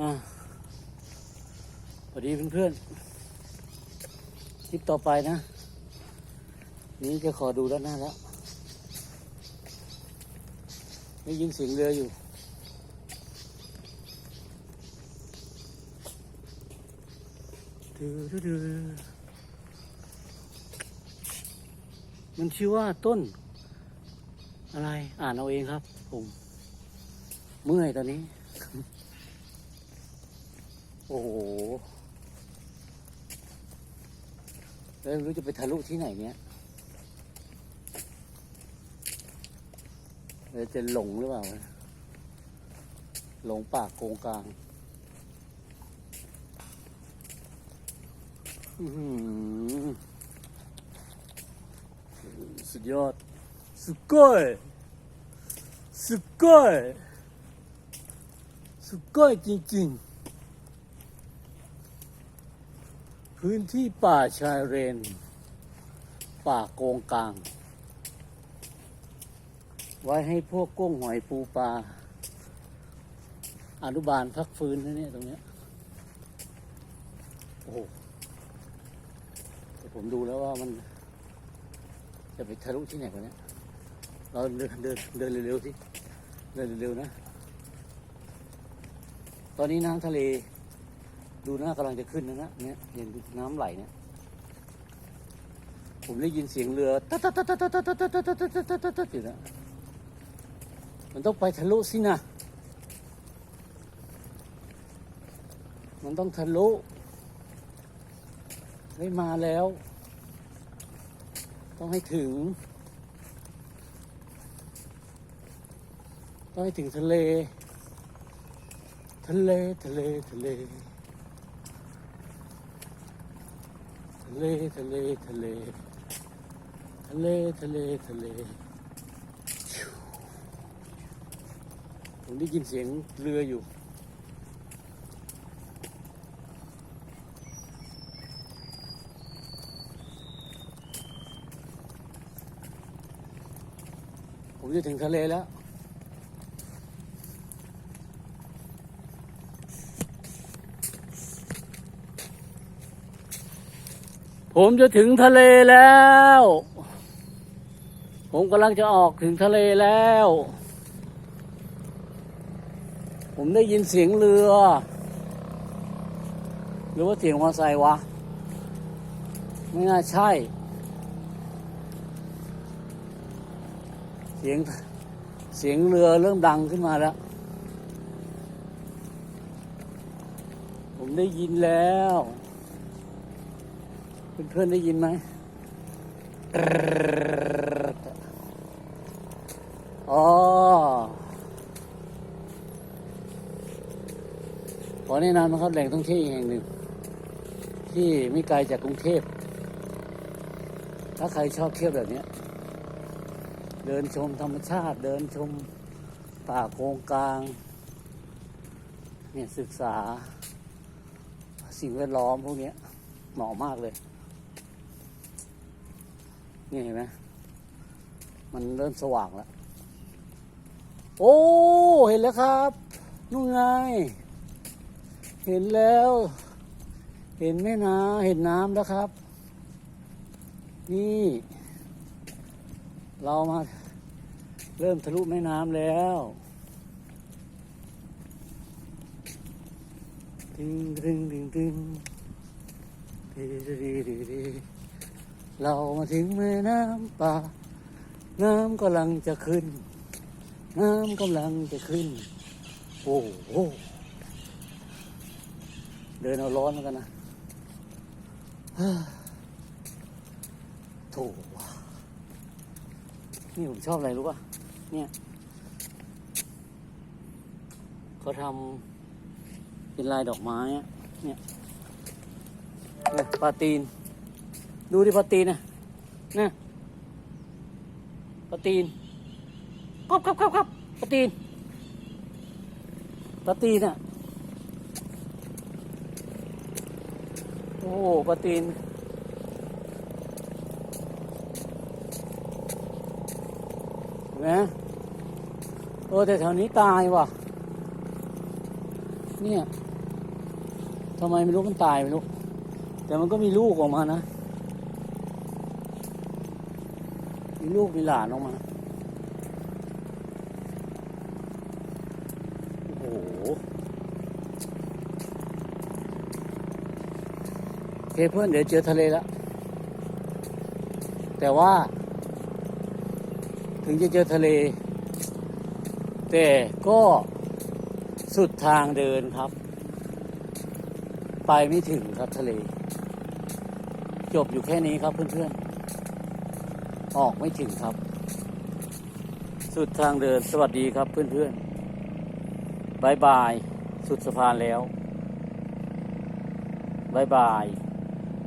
อ่าสวัสดีเพื่อนๆคลิปต่อไปนะ นี้จะขอดูด้านหน้าแล้วได้ยินเสียงเรืออยู่ดูๆมันชื่อว่าต้น อะไร อ่านเอาเองครับ ผม เมื่อยตอนนี้ โอ้โหแล้วไม่รู้จะไปทะลุที่ไหนเนี่ยเราจะหลงหรือเปล่า หลงปากโกงกลางสุดยอด สุดก้อยสุดก้อยสุดก้อยจริงๆ พื้นที่ป่าชายเรนป่าโกงกลาง ไว้ให้พวกกุ้งหอยปูปลาอนุบาลพักฟื้นนะเนี่ยตรงเนี้ยโอ้โหแต่ผมดูแล้วว่ามัน จะไปทะลุที่ไหนกันเนี่ยเราเดินเดินเดินเร็วๆสิเดินเร็วๆนะ ตอนนี้น้ำทะเล ดูหน้ากำลังจะขึ้นนะนะเนี่ยเห็นน้ำไหลเนี่ยผมได้ยินเสียงเรือตัดตัดตัดตัดตัดตัดตัดตัดตัดตัดตัดตัดตัดอยู่นะมันต้องไปทะลุสินะ มันต้องทะลุ ได้มาแล้ว ต้องให้ถึง ต้องให้ถึงทะเล ทะเล ทะเล ทะเล ทะ เลทะเลทะเลทะเลทะเลทะเลผมได้ยินเสียงเรืออยู่ ผมจะถึงทะเลแล้ว ผมจะถึงทะเลแล้ว ผมกำลังจะออกถึงทะเลแล้ว ผมได้ยินเสียงเรือ หรือว่าเสียงมอเตอร์ไซค์วะ ไม่น่าใช่ เสียงเสียงเรือเริ่มดังขึ้นมาแล้ว ผมได้ยินแล้ว เพื่อนๆได้ยินไหมอ๋อขอแนะนำนะครับแหล่งท่องเที่ยวอีกแห่งหนึ่ง ที่ไม่ไกลจากกรุงเทพ ถ้าใครชอบเที่ยวแบบนี้ เดินชมธรรมชาติ เดินชมป่าโกงกลาง เนี่ยศึกษาสิ่งแวดล้อมพวกนี้เหมาะมากเลย นี่เห็นไหมมันเริ่มสว่างแล้ว โอ้ เห็นแล้วครับ นู่นไง เห็นแล้ว เห็นแม่น้ำเห็นน้ำแล้วครับ นี่ เรามาเริ่มทะลุแม่น้ำแล้วดึงดึงดึงดึงดีดีดีดี เรามาถึงแม่น้ำป่า น้ำกำลังจะขึ้น น้ำกำลังจะขึ้น โอ้โห เดินเอาร้อนเหมือนกันนะฮ่าโถนี่ผมชอบอะไรรู้ป่ะ เนี่ยเขาทำเป็นลายดอกไม้อะเนี่ย เนี่ยปลาตีน ดูดิปลาตีนนะนี่ยปลาตีนครับครับครับครับปลาตีนปลาตีนอะโอ้โหปลาตีนเห็นไหมโอ้แต่แถวนี้ตายว่ะ เนี่ยทำไมไม่รู้มันตายไม่รู้ แต่มันก็มีลูกออกมานะ มีลูกมีหลานออกมา โอ้โห เคเพื่อนเดี๋ยวเจอทะเลแล้ว แต่ว่า ถึงจะเจอทะเล แต่ก็สุดทางเดินครับ ไปไม่ถึงครับทะเล จบอยู่แค่นี้ครับเพื่อนๆ ออกไม่ถึงครับ สุดทางเดินสวัสดีครับเพื่อนๆบายบาย สุดสะพานแล้วบายบาย